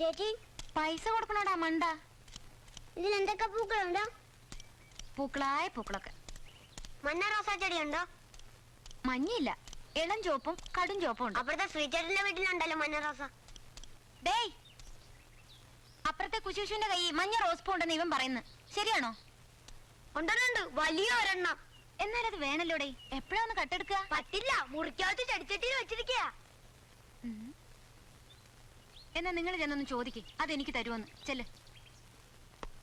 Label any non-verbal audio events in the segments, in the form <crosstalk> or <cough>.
ചേച്ചി. പൈസ കൊടുക്കണോടാ മണ്ട. ഇതിൽ എന്തൊക്കെ പൂക്കളുണ്ടോ? പൂക്കളായ പൂക്കളൊക്കെ. മഞ്ഞ റോസാ ചെടിയുണ്ടോ? മഞ്ഞയില്ല ഇളം ചോപ്പും കടും ചോപ്പും ഉണ്ട്. അപ്പുറത്തെ ശ്രീചേട്ടന്റെ വീട്ടിലുണ്ടല്ലോ മഞ്ഞ റോസ. ഡേയ്! അപ്പുറത്തെ കുശുശുവിന്റെ കൈ മഞ്ഞ റോസ് പൂ ഉണ്ടെന്ന് ഇവൻ പറയുന്നു. ശരിയാണോ? ഉണ്ടുണ്ട് വലിയ ഒരെണ്ണം. എന്നാൽ അത് വേണല്ലോടെ? എപ്പോഴാ ഒന്ന് കട്ടെടുക്കുക? പറ്റില്ല. മുറിക്കാത്ത ചടിച്ചട്ടിയിൽ വെച്ചിരിക്കുക എന്നാ നിങ്ങൾ ചെന്നൊന്ന് ചോദിക്കേ. അതെനിക്ക് തരുമെന്ന് ചെല്ല്.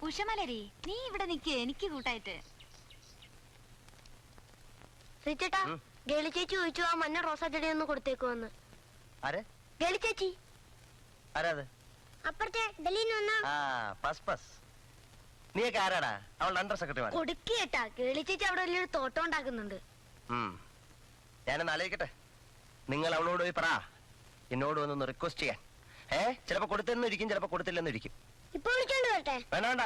ഉഷമലരി നീ ഇവിടെ നിക്ക്. എനിക്ക് കൂട്ടായിട്ട്. ശ്രീചേട്ടാ ഗേളി ചേച്ചി ചോദിച്ചു ആ മഞ്ഞ റോസാ ചെടി ഒന്ന് കൊടുത്തേക്കുവന്ന്. ആരെ? ഗേളി ചേച്ചി ആരാ അത്? അപ്പുറത്തെ ഡൽഹിയിൽ ആ പസ് പസ്. നീയൊക്കെ ആരാടാ? അവളുടെ അണ്ടർ സെക്രട്ടറി കൊടുക്കേട്ടാ ഗേളി ചേച്ചി അവിടെ വലിയൊരു തോട്ടം ഉണ്ടാക്കുന്നുണ്ട്. ഞാനൊന്ന് ആലോചിക്കട്ടെ. നിങ്ങൾ അവളോട് പോയി പറ. എന്നോട് ഒന്ന് റിക്വസ്റ്റ് ചെയ്യാൻ. ഏ? ചിലപ്പോ കൊടുത്തെന്നിരിക്കും ചിലപ്പോ കൊടുത്തില്ലെന്നിരിക്കും ഇപ്പൊ വിളിച്ചോണ്ട് വരട്ടെ? വേണ്ട വേണ്ട.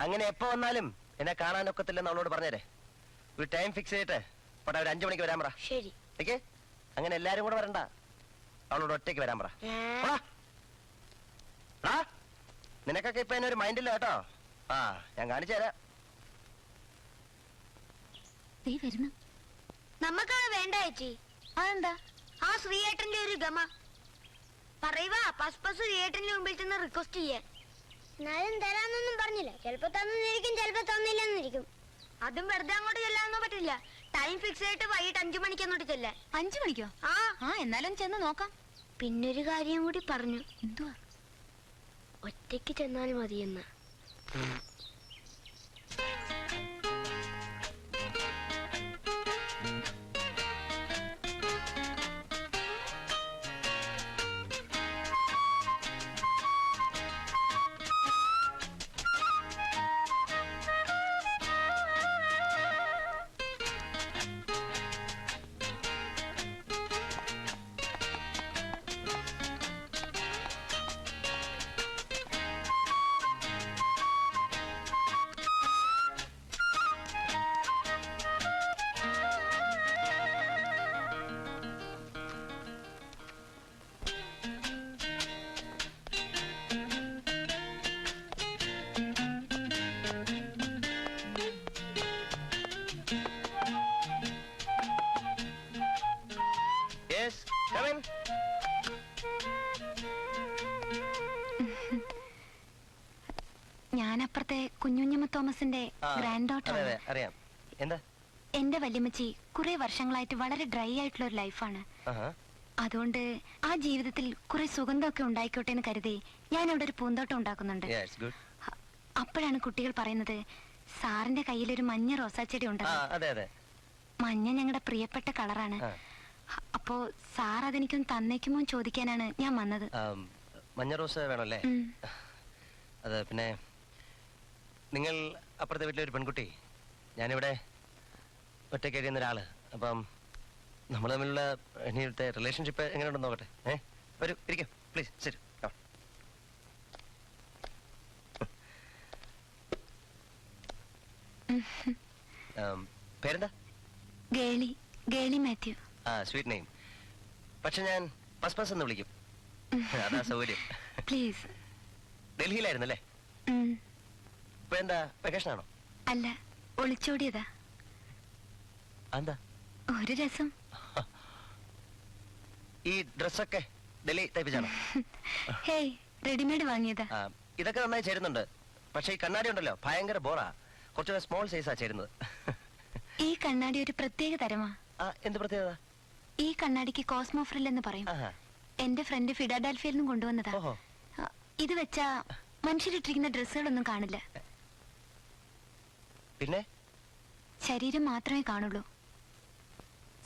അങ്ങനെ എപ്പോ വന്നാലും എന്നെ കാണാനൊക്കത്തില്ലെന്ന് അവളോട് പറഞ്ഞേരെ. ഒരു ടൈം ഫിക്സ് ചെയ്തിട്ട് പോട്ടെ ഒരു അഞ്ചു മണിക്ക് വരാൻ പറ. ശരി. ഓക്കെ? അങ്ങനെ എല്ലാരും കൂടെ വരണ്ട. അവളോട് ഒറ്റയ്ക്ക് വരാൻ പറ. നിനക്കൊക്കെ ഇപ്പൊ എന്നെ ഒരു മൈൻഡില്ല കേട്ടോ. ആ ഞാൻ കാണിച്ചു തരാം. ദേ വരുന്നു. നമുക്കത് വേണ്ട ചേച്ചി. അതെന്താ? ആ ശ്രീയേട്ടന്റെ ഒരു ഗമ. പറയുക പസ് പസ് ശ്രീയേട്ടന്റെ മുമ്പിൽ ചെന്ന് റിക്വസ്റ്റ് ചെയ്യാൻ. എന്നാലും തരാന്നൊന്നും പറഞ്ഞില്ല. ചിലപ്പോ തന്നിരിക്കും ചിലപ്പോ തന്നില്ലെന്നിരിക്കും. അതും വെറുതെ അങ്ങോട്ട് ചെല്ലാനൊന്നും പറ്റില്ല. ടൈം ഫിക്സ് ചെയ്തിട്ട് വൈകിട്ട് അഞ്ചു മണിക്ക് അങ്ങോട്ട് ചെല്ലാൻ. അഞ്ചു മണിക്കോ? ആ. ആ എന്നാലും ചെന്ന് നോക്കാം. പിന്നൊരു കാര്യം കൂടി പറഞ്ഞു. എന്തുവാ? ഒറ്റയ്ക്ക് ചെന്നാൽ മതിയെന്ന്. ഞാൻ അപ്പുറത്തെ കുഞ്ഞുഞ്ഞമ്മ തോമസിന്റെ ഗ്രാൻഡ് ഡോട്ടർ അറിയാം. എന്താ? എന്റെ വല്യമ്മച്ചി കുറെ വർഷങ്ങളായിട്ട് വളരെ ഡ്രൈ ആയിട്ടുള്ള ഒരു ലൈഫാണ്. അതുകൊണ്ട് ആ ജീവിതത്തിൽ കുറെ സുഗന്ധമൊക്കെ ഉണ്ടായിക്കോട്ടെ എന്ന് കരുതി ഞാൻ ഇവിടെ ഒരു പൂന്തോട്ടം ഉണ്ടാക്കുന്നുണ്ട്. അപ്പോഴാണ് കുട്ടികൾ പറയുന്നത് സാറിന്റെ കയ്യിൽ ഒരു മഞ്ഞ റോസാച്ചെടി ചെടി ഉണ്ട് മഞ്ഞ ഞങ്ങളുടെ പ്രിയപ്പെട്ട കളറാണ് അപ്പോ സാർ അതെനിക്കൊന്ന് തന്നേക്കുമോ ചോദിക്കാനാണ് ഞാൻ വന്നത്. മഞ്ഞ റോസ് വേണമല്ലേ അതെ അത് പിന്നെ നിങ്ങൾ അപ്പുറത്തെ വീട്ടിലെ ഒരു പെൺകുട്ടി. ഞാനിവിടെ ഒറ്റയ്ക്ക് കഴിയുന്ന ഒരാൾ. അപ്പം നമ്മൾ തമ്മിലുള്ള ഇനിയത്തെ റിലേഷൻഷിപ്പ് എങ്ങനെ എങ്ങനെയുണ്ടെന്ന് നോക്കട്ടെ. ഏ? വരൂ ഇരിക്കും. പ്ലീസ് ശരി പേരെന്താ? ഗേളി ഗേളി മാത്യു. ആ സ്വീറ്റ് നെയിം പക്ഷെ ഞാൻ പസ് പസ് എന്ന് വിളിക്കും. അതാ സൗകര്യം. പ്ലീസ് ഡൽഹിയിലായിരുന്നല്ലേ. ഇപ്പൊ എന്താ വെക്കേഷൻ ആണോ? അല്ല ഒളിച്ചോടിയതാ. എന്താ ഒരു രസം. ഈ ഡ്രസ്സൊക്കെ ഡൽഹി തയ്പ്പിച്ചാണോ? <laughs> ഹേയ് റെഡിമെയ്ഡ് വാങ്ങിയതാ. ഇതൊക്കെ നന്നായി ചേരുന്നുണ്ട്. പക്ഷെ ഈ കണ്ണാടി ഉണ്ടല്ലോ ഭയങ്കര ബോറാ. കുറച്ചുകൂടെ സ്മോൾ സൈസാ ചേരുന്നത്. <laughs> ഈ കണ്ണാടി ഒരു പ്രത്യേക തരമാ. എന്ത് പ്രത്യേകത? ഈ കണ്ണാടിക്ക് കോസ്മോ ഫ്രിൽ എന്ന് പറയും. എന്റെ ഫ്രണ്ട് ഫിഡാഡാൽഫിയിൽ നിന്നും കൊണ്ടുവന്നതാ. ഇത് വെച്ചാ മനുഷ്യരിട്ടിരിക്കുന്ന ഡ്രസ്സുകളൊന്നും കാണില്ല. പിന്നെ? ശരീരം മാത്രമേ കാണുള്ളൂ.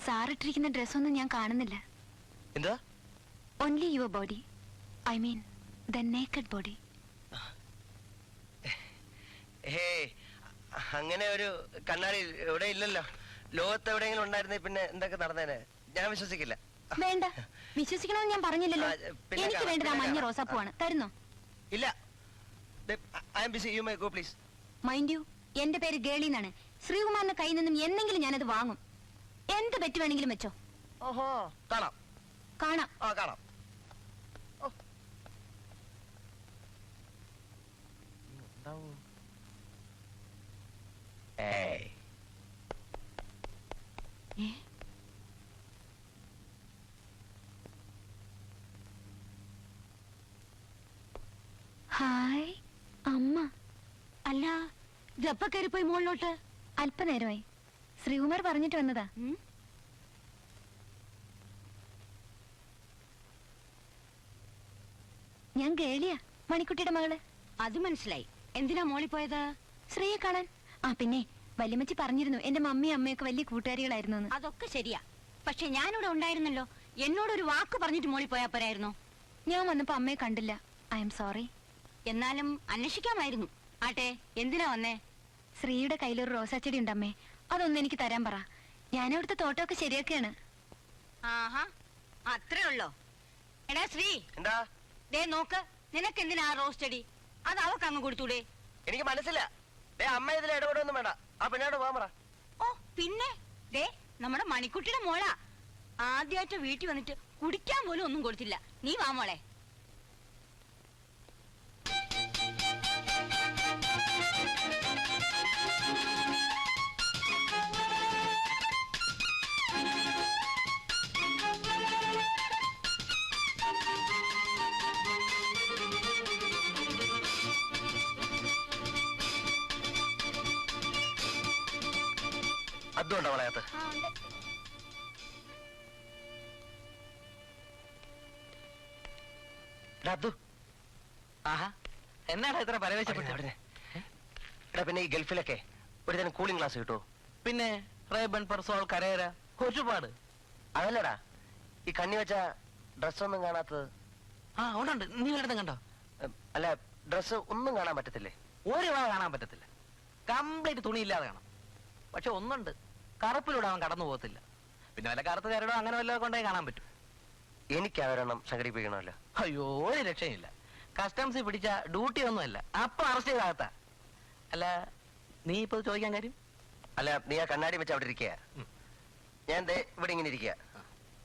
സാറിട്ടിരിക്കുന്ന ഡ്രസ്സൊന്നും ഞാൻ കാണുന്നില്ല. എന്താ only your body I mean the naked body അങ്ങനെ ഒരു കണ്ണാടി ഇവിടെ ഇല്ലല്ലോ. ലോകത്ത് എവിടെയെങ്കിലും ഉണ്ടായിരുന്നേ പിന്നെ എന്തൊക്കെ നടന്നേനെ? ഞാൻ വിശ്വസിക്കില്ല. വേണ്ട. വിശ്വസിക്കണമെന്ന് ഞാൻ പറഞ്ഞില്ലല്ലോ. എനിക്ക് വേണ്ടത് ആ മഞ്ഞ റോസാപ്പൂ ആണ് തരുന്നോ? ഇല്ല. I am busy you may go please mind you എന്റെ പേര് ഗേളിന്നാണ് ശ്രീകുമാറിന്റെ കയ്യിൽ നിന്നും എന്നെങ്കിലും ഞാനത് വാങ്ങും. എന്ത് പറ്റി വേണമെങ്കിലും വെച്ചോ? ഓഹോ കാണാം. കാണാം. ആ കാണാം. ഏ? ജപ്പ പോയി മുകളിലോട്ട് അല്പനേരമായി. ശ്രീകുമാർ പറഞ്ഞിട്ട് വന്നതാ. ഞാൻ കേളിയ മണിക്കുട്ടിയുടെ മകൾ. അത് മനസ്സിലായി. എന്തിനാ മോളി പോയത്? ശ്രീയെ കാണാൻ. ആ പിന്നെ വല്യമ്മച്ചി പറഞ്ഞിരുന്നു എന്റെ മമ്മിയും അമ്മയൊക്കെ വലിയ കൂട്ടുകാരികളായിരുന്നു അതൊക്കെ ശരിയാ. പക്ഷെ ഞാനിവിടെ ഉണ്ടായിരുന്നല്ലോ. എന്നോട് ഒരു വാക്ക് പറഞ്ഞിട്ട് മോളി പോയാ പോരായിരുന്നോ. ഞാൻ വന്നപ്പോ അമ്മയെ കണ്ടില്ല. I'm sorry. എന്നാലും അന്വേഷിക്കാമായിരുന്നു. ആട്ടെ എന്തിനാ വന്നേ? ശ്രീയുടെ കയ്യിലൊരു റോസാച്ചെടി ഉണ്ടമ്മേ. അതൊന്നും എനിക്ക് തരാൻ പറ. ഞാൻ അവിടുത്തെ തോട്ടമൊക്കെ ശരിയാക്കുകയാണ്. ആഹാ അത്രേ ഉള്ളോ? എടാ ശ്രീ. എന്താ? ദേ നോക്ക് നിനക്ക് എന്തിനാ ആ റോസ് ചെടി? അത് അവക്ക് അങ്ങ് കൊടുത്തൂടെ? എനിക്ക് മനസ്സില്ല. ദേ അമ്മ ഇതിൽ ഇടപെടൊന്നും വേണ്ട. ആ പിന്നീട് പോകാൻ പറ. ഓ പിന്നെ? ദേ നമ്മുടെ മണിക്കുട്ടിയുടെ മോളാ. ആദ്യമായിട്ട് വീട്ടിൽ വന്നിട്ട് കുടിക്കാൻ പോലും ഒന്നും കൊടുത്തില്ല. നീ വാ മോളെ. അതുകൊണ്ടോ വളയത്ത്? എന്നാടാ ഇത്ര പരവേശപ്പെട്ടു എടാ പിന്നെ ഈ ഗൾഫിലൊക്കെ ഒരു തരം കൂളിംഗ് ക്ലാസ് കിട്ടുമോ പിന്നെ റേബൺ പെർസോൾ കരേര ഒരുപാട്. അതല്ലടാ ഈ കണ്ണി വെച്ച ഡ്രസ്സൊന്നും കാണാത്തത്. ആ ഉണ്ടുണ്ട്. നീ വല്ലതും കണ്ടോ? അല്ല ഡ്രസ്സ് ഒന്നും കാണാൻ പറ്റത്തില്ലേ? ഒരു വാ കാണാൻ പറ്റത്തില്ല. കംപ്ലീറ്റ് തുണി ഇല്ലാതെ കാണാം. പക്ഷെ ഒന്നുണ്ട്. കറുപ്പിലൂടെ അവൻ കടന്നു പോകത്തില്ല. പിന്നെ വല്ല കറുത്ത കരടോ അങ്ങനെ വല്ല കൊണ്ടേ കാണാൻ പറ്റും. എനിക്ക് അവരെണ്ണം സംഘടിപ്പിക്കണമല്ലോ. അയ്യോ ഒരു രക്ഷയില്ല കസ്റ്റംസ് പിടിച്ച ഡ്യൂട്ടി ഒന്നുമല്ല. അപ്പൊ അറസ്റ്റ് ചെയ്താകത്ത. അല്ല നീ ഇപ്പൊ ചോദിക്കാൻ കാര്യം? അല്ല നീ ആ കണ്ണാടി വെച്ച് അവിടെ ഇരിക്കുക. ഞാൻ ഇവിടെ ഇങ്ങനെ ഇരിക്കുക.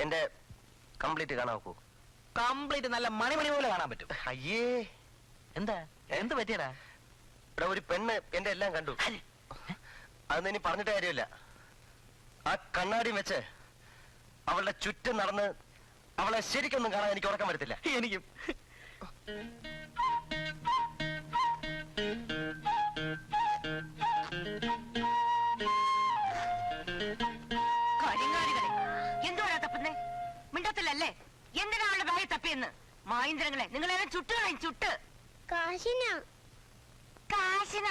എന്റെ കംപ്ലീറ്റ് കാണാൻ നോക്കൂ. കംപ്ലീറ്റ് നല്ല മണിമണി പോലെ കാണാൻ പറ്റും. അയ്യേ. എന്താ? എന്ത് പറ്റിയടാ? ഇവിടെ ഒരു പെണ്ണ് എന്റെ എല്ലാം കണ്ടു. അതൊന്നും ഇനി പറഞ്ഞിട്ട് കാര്യമില്ല. ആ കണ്ണാടി വെച്ച് അവളുടെ ചുറ്റും നടന്ന് അവളെ ശരിക്കൊന്നും കാണാൻ എനിക്ക് ഉറക്കം വരത്തില്ല. എനിക്കും. കരിങ്ങാലികളെ തപ്പുന്നേ? മിണ്ടത്തില്ലല്ലേ? എന്തിനാ അവളുടെ ബാഗിൽ തപ്പിയെന്ന്? മായിന്ദ്രങ്ങളെ നിങ്ങളെല്ലാം ചുട്ടുകളയും ചുട്ട്. കാശിനാ. കാശിന.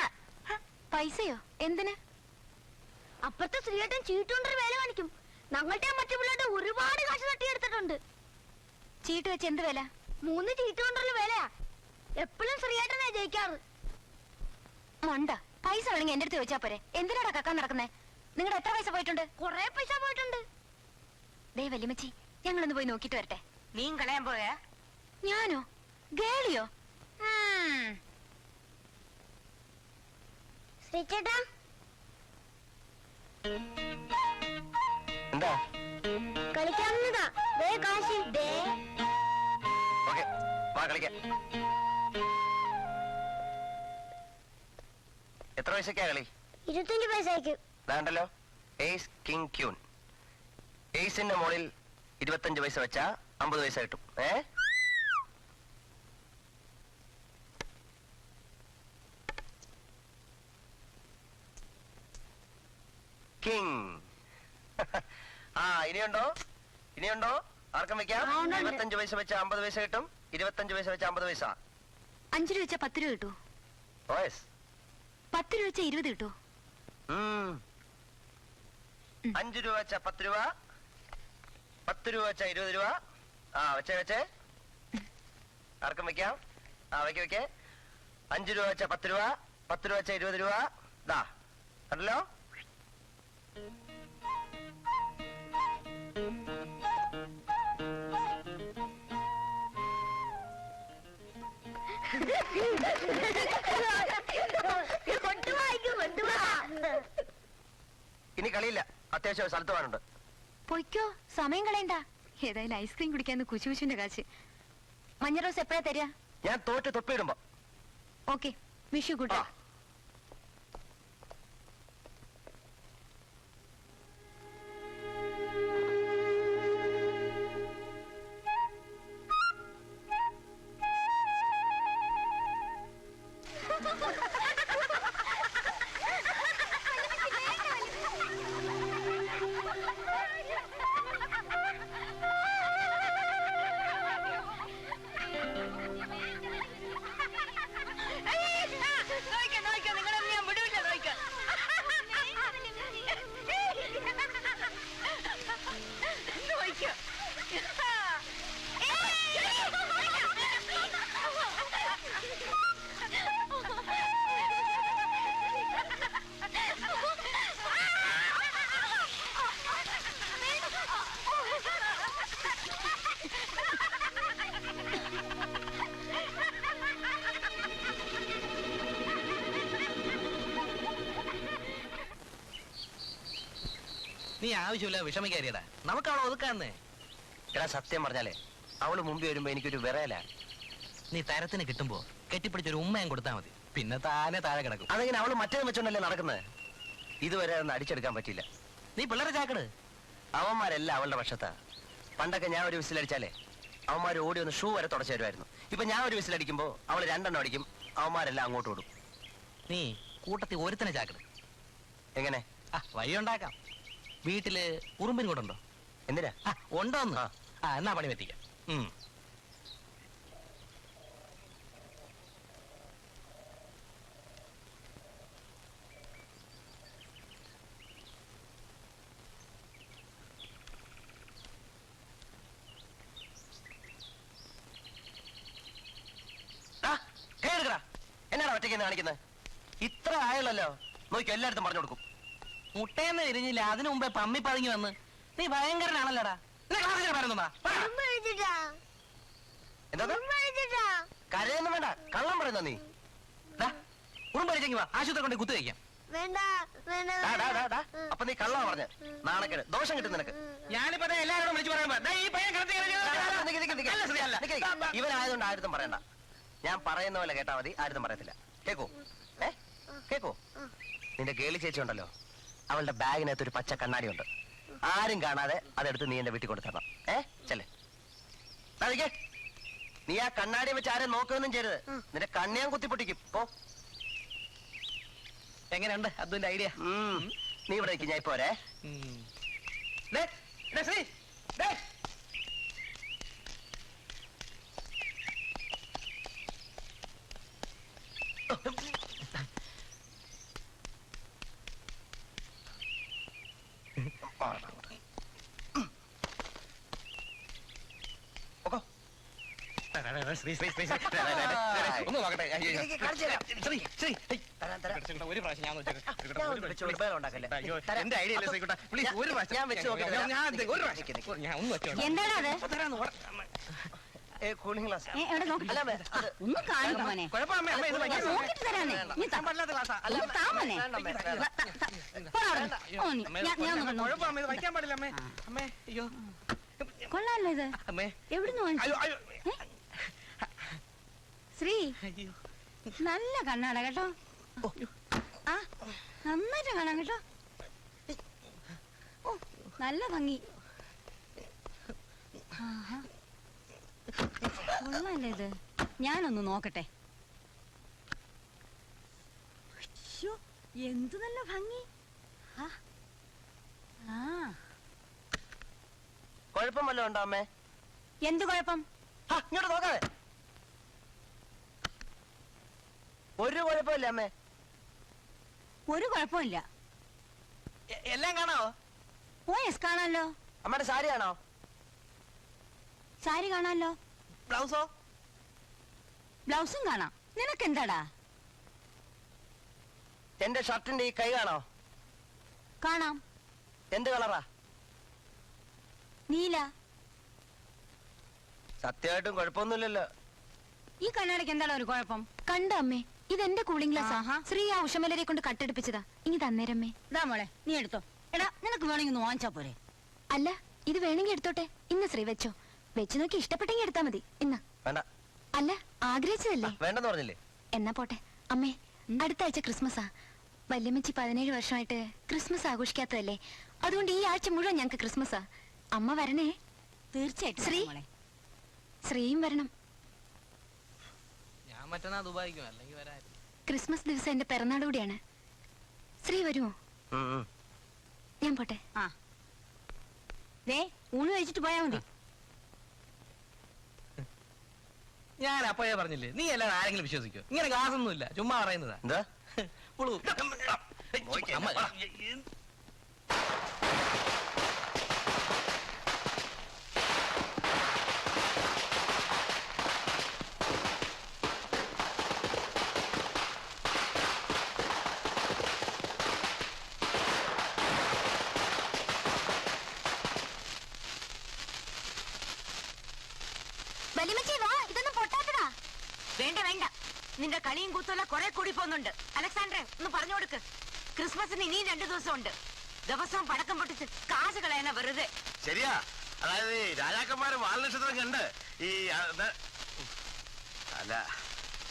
പൈസയോ? എന്തിന്? അപ്പുറത്തെ ശ്രീയേട്ടൻ ചീട്ടുകൊണ്ടൊരു വേല കാണിക്കും. ഞങ്ങളുടെ മറ്റു പിള്ളേരുടെ ഒരുപാട് കാശ് തട്ടിയെടുത്തിട്ടുണ്ട്. ചീട്ട് വെച്ച് എന്ത് വില? മൂന്ന് ചീട്ടുകൊണ്ടുള്ള വിലയാ. എപ്പോഴും ശ്രീയേട്ടനെ ജയിക്കാറ്. മണ്ട. പൈസ വേണമെങ്കിൽ എന്റെ അടുത്ത് ചോദിച്ചാ പോരെ. എന്തിനാടാ കക്കാൻ നടക്കുന്നേ? നിങ്ങളുടെ എത്ര പൈസ പോയിട്ടുണ്ട്? കൊറേ പൈസ പോയിട്ടുണ്ട്. ദേ വല്യമ്മച്ചി ഞങ്ങളൊന്ന് പോയി നോക്കിട്ട് വരട്ടെ. നീ കളയാൻ പോയാ? ഞാനോ? ഗേളിയോ? ശ്രീചേട്ടാ എന്താ? കളിക്കാവുന്നതാ. ദേ കാശി. ദേ. ഓക്കെ വാ കളിക്കാം. എത്ര പൈസക്കാ കളി? ഇരുപത്തഞ്ച് പൈസയ്ക്ക് വേണ്ടല്ലോ. Ace king queen. എയ്സിന്റെ മുകളിൽ ഇരുപത്തഞ്ച് പൈസ വെച്ചാ അമ്പത് പൈസ കിട്ടും. ഏ? കിങ് <laughs> ആ ഇനിയുണ്ടോ? ഇനിയുണ്ടോ? ആർക്കും വെക്കാം? ഇരുപത്തഞ്ചു പൈസ വെച്ച അമ്പത് പൈസ കിട്ടും. ഇരുപത്തഞ്ച് പൈസ വെച്ച അമ്പത് പൈസ. അഞ്ചു രൂപ വെച്ച പത്ത് രൂപ കിട്ടൂ ഓയസ് പത്ത് രൂപ വെച്ച ഇരുപത് കിട്ടൂ അഞ്ചു രൂപ വെച്ച പത്ത് രൂപ. പത്ത് രൂപ വെച്ച ഇരുപത് രൂപ. ആ വെച്ചേ വെച്ചേ. ആർക്കും വെക്കാം? ആ വെക്കേ വെക്കേ. അഞ്ചു രൂപ വെച്ച പത്ത് രൂപ. പത്ത് രൂപ വെച്ച ഇരുപത് രൂപ. ദാ. കണ്ടല്ലോ? <laughs> ഇനി കളിയില്ല. അത്യാവശ്യം സ്ഥലത്ത് പോകാനുണ്ട്. പൊയ്ക്കോ സമയം കളയണ്ട. ഏതായാലും ഐസ്ക്രീം കുടിക്കാന്ന് കുശുകുശുവിന്റെ കാശ്. മഞ്ഞ റോസ് എപ്പോഴാ തരിക? ഞാൻ തോറ്റ് തൊപ്പിയിടുമ്പോ. ഓക്കെ വിഷു കുട്ട. നീ ആവശ്യമില്ല വിഷമിക്കാരിയടാ നമുക്കാണോ ഒതുക്കാന്നേ? എടാ സത്യം പറഞ്ഞാലേ അവൾ മുമ്പ് വരുമ്പോ എനിക്കൊരു വിറയല. നീ തരത്തിന് കിട്ടുമ്പോ കെട്ടിപ്പിടിച്ചൊരു ഉമ്മയും കൊടുത്താ മതി. പിന്നെ താനെ താഴെ കിടക്കും. അതെങ്ങനെ അവൾ മറ്റേത് വെച്ചോണ്ടല്ലേ നടക്കുന്നത്? ഇതുവരെ ഒന്ന് അടിച്ചെടുക്കാൻ പറ്റില്ല നീ പിള്ളേരെ ചാക്കട്. അവന്മാരെല്ലാം അവളുടെ പക്ഷത്താ പണ്ടൊക്കെ ഞാൻ ഒരു വിസിലടിച്ചാലേ അവന്മാർ ഓടി ഒന്ന് ഷൂ വരെ തുടച്ചു തരുമായിരുന്നു. ഇപ്പൊ ഞാൻ ഒരു വിസിലടിക്കുമ്പോ അവൾ രണ്ടെണ്ണം അടിക്കും അവന്മാരെല്ലാം അങ്ങോട്ട് ഓടും. നീ കൂട്ടത്തിൽ ഒരുത്തനെ ചാക്കട്. എങ്ങനെ? ആ വഴി ഉണ്ടാക്കാം വീട്ടിൽ ഉറുമ്പിൻ കൂടെ ഉണ്ടോ? എന്തിനാ? ആ ഉണ്ടോന്ന്. ആ. എന്നാ പണി പറ്റിക്കാം. ഉം. എന്നാടാ ഒറ്റയ്ക്ക് കാണിക്കുന്നത് ഇത്ര ആയല്ലോ നോക്കി എല്ലായിടത്തും പറഞ്ഞു കൊടുക്കും. മുട്ടേന്ന് തിരിഞ്ഞില്ല അതിനു മുമ്പേ പമ്മി പതുങ്ങി വന്ന് നീ ഭയങ്കരനാണല്ലോടാ കരയൊന്നും വേണ്ട കള്ളം പറയുന്ന നീ? ഉറുമ്പടിച്ചെങ്കി വാ ആശുപത്രി കൊണ്ട് കുത്തു വയ്ക്കാം. അപ്പൊ നീ കള്ളാ പറഞ്ഞ. നാണക്കേട് ദോഷം കിട്ടും നിനക്ക്. ഞാനിപ്പോ ദേ എല്ലാവരോടും വിളിച്ചു പറയുമ്പോ. ഇവനായതുകൊണ്ട് ആരും പറയണ്ട. ഞാൻ പറയുന്ന പോലെ കേട്ടാ മതി ആരും പറയത്തില്ല. കേക്കോ? ഏ? കേക്കോ? നിന്റെ കേളി ചേച്ചി ഉണ്ടല്ലോ. അവളുടെ ബാഗിനകത്ത് ഒരു പച്ച കണ്ണാടി ഉണ്ട്. ആരും കാണാതെ അതെടുത്ത് നീ എന്റെ വീട്ടിൽ കൊടുത്തേക്കാം ഏ? ചെല്ലേ. നിക്കേ. നീ ആ കണ്ണാടി വെച്ച് ആരും നോക്കുകയൊന്നും ചെയ്യരുത്. നിന്റെ കണ്ണിയാൻ കുത്തിപ്പൊട്ടിക്കും. പോ. എങ്ങനെയുണ്ട് അബ്ദുന്റെ ഐഡിയ? നീ ഇവിടെ ഞാൻ ഇപ്പോ വരേ. ശ്രീ ദേ. പൊക്കോ. ശ്രീ, ശ്രീ, ശ്രീ, ശ്രീ. ഒന്ന് നോക്കട്ടെ അയ്യോ, അയ്യോ. എനിക്ക് കാണിച്ചു തരാം. ശ്രീ, ശ്രീ. ഹേയ്. തരാം, തരാം. പിടിച്ചിട്ടുണ്ടോ? ഒരു പ്രാവശ്യം ഞാൻ വെച്ചേക്കാം. ഞാൻ ഒന്ന് വെച്ച് ഒരു ബഹളം ഉണ്ടാക്കല്ലേ. അയ്യോ, തരാം. എന്റെ ഐഡിയ അല്ലേ ശ്രീകുട്ടാ പ്ലീസ് ഒരു പ്രാവശ്യം ഞാൻ വെച്ച് നോക്കിയിട്ട് ഞാൻ- ഞാൻ ഒരു പ്രാവശ്യം നിക്ക്, നിക്ക്. ഞാൻ ഒന്ന് വെച്ചോളാം. എന്താടാ അത് ഇപ്പൊ തരാന്ന് പറ. ഏ, കൂളിംഗ് ഗ്ലാസ് ഏ, എവിടെ നോക്കട്ടെ അല്ല അമ്മേ, അത് ഒന്ന് കാണിക്കും മോനെ കുഴപ്പം അമ്മേ, അമ്മേ, ഇത് ഞാൻ വയ്ക്കാം. നോക്കിട്ട് തരാന്നേ നീ താ. പല്ലാത്ത ഗ്ലാസ്സാ. അല്ല, ഒന്ന് താ മോനെ വേണ്ട, അമ്മേ, വേണ്ട. ത- ത- ത- പോടാ അവിടുന്ന്. ഓ, നീ- അമ്മേ, ഞാൻ- ഞാൻ ഒന്ന് കുഴപ്പം അമ്മേ, ഇത് വയ്ക്കാൻ പാടില്ല അമ്മേ അമ്മേ അയ്യോ കൊള്ളാലോ ഇത് അമ്മേ എവിടുന്ന് വാങ്ങിച്ചു അയ്യോ അയ്യോ ശ്രീ നല്ല കണ്ണാട കേട്ടോ. ആ നന്നായിട്ട് കാണാം കേട്ടോ. ഓ നല്ല ഭംഗി. ആഹാ. കൊള്ളാല്ലേ ഇത്. ഞാനൊന്ന് നോക്കട്ടെ. എന്ത് നല്ല ഭംഗി. ആ. ആ. കുഴപ്പം വല്ലതും ഉണ്ടോ അമ്മേ? എന്ത് കുഴപ്പം? ആ, ഇങ്ങോട്ട് നോക്കാതെ ഒരു കുഴപ്പമില്ല അമ്മേ. ഒരു കുഴപ്പമില്ല. എല്ലാം കാണാവോ? പോയസ് കാണാലോ? അമ്മയുടെ സാരി ആണോ സാരി കാണാലോ? ബ്ലൗസോ? ബ്ലൗസും കാണാം. നിനക്ക് എന്താടാ എന്റെ ഷർട്ടിന്റെ ഈ കൈ കാണോ കാണാം. എന്ത് കളറാ? നീല. സത്യമായിട്ടും കുഴപ്പമൊന്നുമില്ലല്ലോ. ഈ കണ്ണാടിക്ക് എന്താണ് ഒരു കുഴപ്പം? കണ്ട അമ്മേ? ഇതെന്റെ കൂളിംഗ് ഗ്ലാസ് ശ്രീ ആ ഉഷമലരെ കൊണ്ട് കട്ടെടുപ്പിച്ചതാ. ഇനി തന്നേരമ്മേ ഇതാ മോളെ നീ എടുത്തോ. എടാ നിനക്ക് വേണമെങ്കിൽ ഒന്ന് വാങ്ങിച്ചാ പോരെ. അല്ല ഇത് വേണമെങ്കിൽ എടുത്തോട്ടെ. ഇന്ന് ശ്രീ വെച്ചോ. വെച്ചു നോക്കി ഇഷ്ടപ്പെട്ടെങ്കിൽ എടുത്താ മതി. ഇന്ന്. വേണ്ട. അല്ല ആഗ്രഹിച്ചതല്ലേ? വേണ്ടെന്ന് പറഞ്ഞില്ലേ? എന്നാ പോട്ടെ. അമ്മേ അടുത്ത ആഴ്ച ക്രിസ്മസാ. വല്യമ്മച്ചി പതിനേഴ് വർഷമായിട്ട് ക്രിസ്മസ് ആഘോഷിക്കാത്തതല്ലേ? അതുകൊണ്ട് ഈ ആഴ്ച മുഴുവൻ ഞങ്ങൾക്ക് ക്രിസ്മസാ. അമ്മ വരണേ? തീർച്ചയായിട്ടും ശ്രീ. ശ്രീയും വരണം. ഞാൻ മറ്റന്നാ ദുബായിക്കും അല്ലെങ്കിൽ വരായിരുന്നു ക്രിസ്മസ് ദിവസം എന്റെ പിറന്നാൾ കൂടിയാണ്. ശ്രീ വരുമോ. ഞാൻ പോട്ടെ. ആ. ദേ ഊണ് കഴിച്ചിട്ട് പോയാ മതി. ഞാൻ അപ്പോഴേ പറഞ്ഞില്ലേ? നീ അല്ലാതെ ആരെങ്കിലും വിശ്വസിക്കോ? ഇങ്ങനെ ഗ്ലാസ് ഇല്ല ചുമ്മാ പറയുന്നതാ. എന്താ? പുളു. അമ്മ, വല്യമ്മച്ചി വാ ഇതൊന്നും പൊട്ടാത്തതാ വേണ്ട വേണ്ട നിന്റെ കളിയും കൂത്തുള്ള കുറെ കൂടി പോകുന്നുണ്ട്. അലക്സാണ്ടറെ ഒന്ന് പറഞ്ഞു കൊടുക്ക്. ക്രിസ്മസിന് ഇനിയും രണ്ടു ദിവസം ഉണ്ട് ദിവസവും പടക്കം പൊട്ടിച്ച് കാശ് കളയണ വെറുതെ. ശരിയാ. അതായത് ഈ രാജാക്കന്മാര് വാൽനക്ഷത്രം കണ്ട് ഈ അല്ല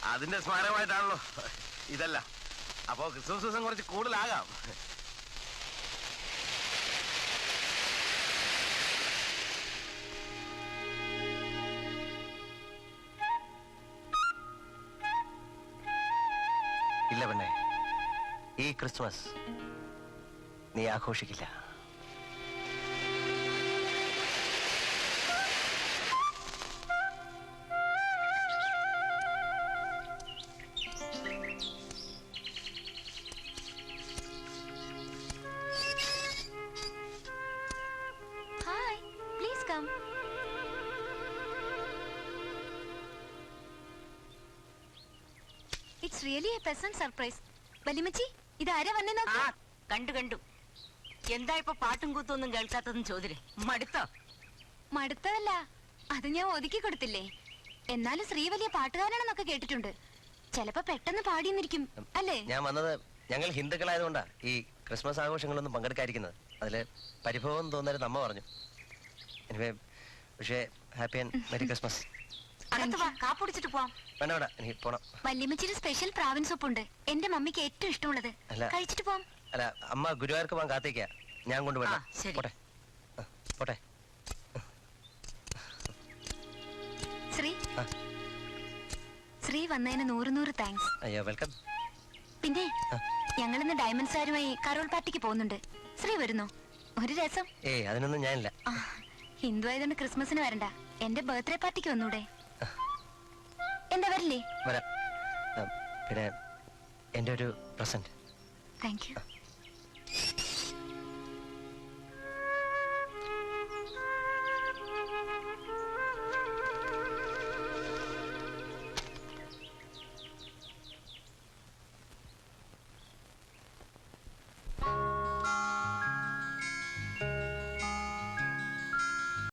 അതിന്റെ സ്മാരകമായിട്ടാണല്ലോ. ഇതല്ല. അപ്പോ ക്രിസ്മസ് ദിവസം കുറച്ച് കൂടുതലാകാം. ക്രിസ്മസ് നീ ആഘോഷിക്കില്ല. Hi please come it's really a pleasant surprise വല്യമ്മച്ചി ഇത് ആരാ വന്നേ ആ നോക്ക് കണ്ടു കണ്ടു. എന്താ ഇപ്പൊ പാട്ടും കൂത്തൊന്നും കേൾക്കാത്തതെന്ന് ചോദിരെ മടുത്തോ? മടുത്തതല്ല. അത് ഞാൻ ഒതുക്കി കൊടുത്തില്ലേ. എന്നാലും ശ്രീ വലിയ പാട്ടുകാരാണെന്നൊക്കെ കേട്ടിട്ടുണ്ട്. ചിലപ്പോ പെട്ടെന്ന് പാടിയെന്നിരിക്കും അല്ലേ? ഞാൻ വന്നത് ഞങ്ങൾ ഹിന്ദുക്കളായതുകൊണ്ടാ ഈ ക്രിസ്മസ് ആഘോഷങ്ങളൊന്നും പങ്കെടുക്കാതിരിക്കുന്നത്. അതിൽ പരിഭവം തോന്നരുത് അമ്മ പറഞ്ഞു. എനിവേ പക്ഷേ ഹാപ്പി ആൻഡ് മെരി ക്രിസ്മസ്. കാപ്പുടിച്ചിട്ട് പോവാം. വേണ്ട വേണ്ട എനിക്ക് പോണം. വല്യമ്മച്ചിയുടെ സ്പെഷ്യൽ പ്രാവിൻ സൂപ്പുണ്ട്. എന്റെ മമ്മിക്ക് ഏറ്റവും ഇഷ്ടമുള്ളത്. അല്ല. കഴിച്ചിട്ട് പോവാം. അല്ല അമ്മ ഗുരുവായൂർക്ക് പോകാൻ കാത്തേക്ക ഞാൻ കൊണ്ടുപോട്ടെ ആ, ശരി. പോട്ടെ. ആ, പോട്ടെ. ശ്രീ. ആ. ശ്രീ വന്നതിന് നൂറ് നൂറ് താങ്ക്സ് അയ്യോ വെൽക്കം പിന്നെ ആ. ഞങ്ങളിന്ന് ഡയമണ്ട്സുകാരുമായി കരോൾ പാർട്ടിക്ക് പോകുന്നുണ്ട്. ശ്രീ വരുന്നോ? ഒരു രസം. ഏയ് അതിനൊന്നും ഞാനില്ല. ആ, ഹിന്ദു ആയതുകൊണ്ട് ക്രിസ്മസിന് വരണ്ട. എന്റെ ബർത്ത്ഡേ പാർട്ടിക്ക് വന്നൂടെ. എന്താ വരില്ലേ? വരാം. പിന്നെ എന്റെ ഒരു പ്രസന്റ് താങ്ക് യു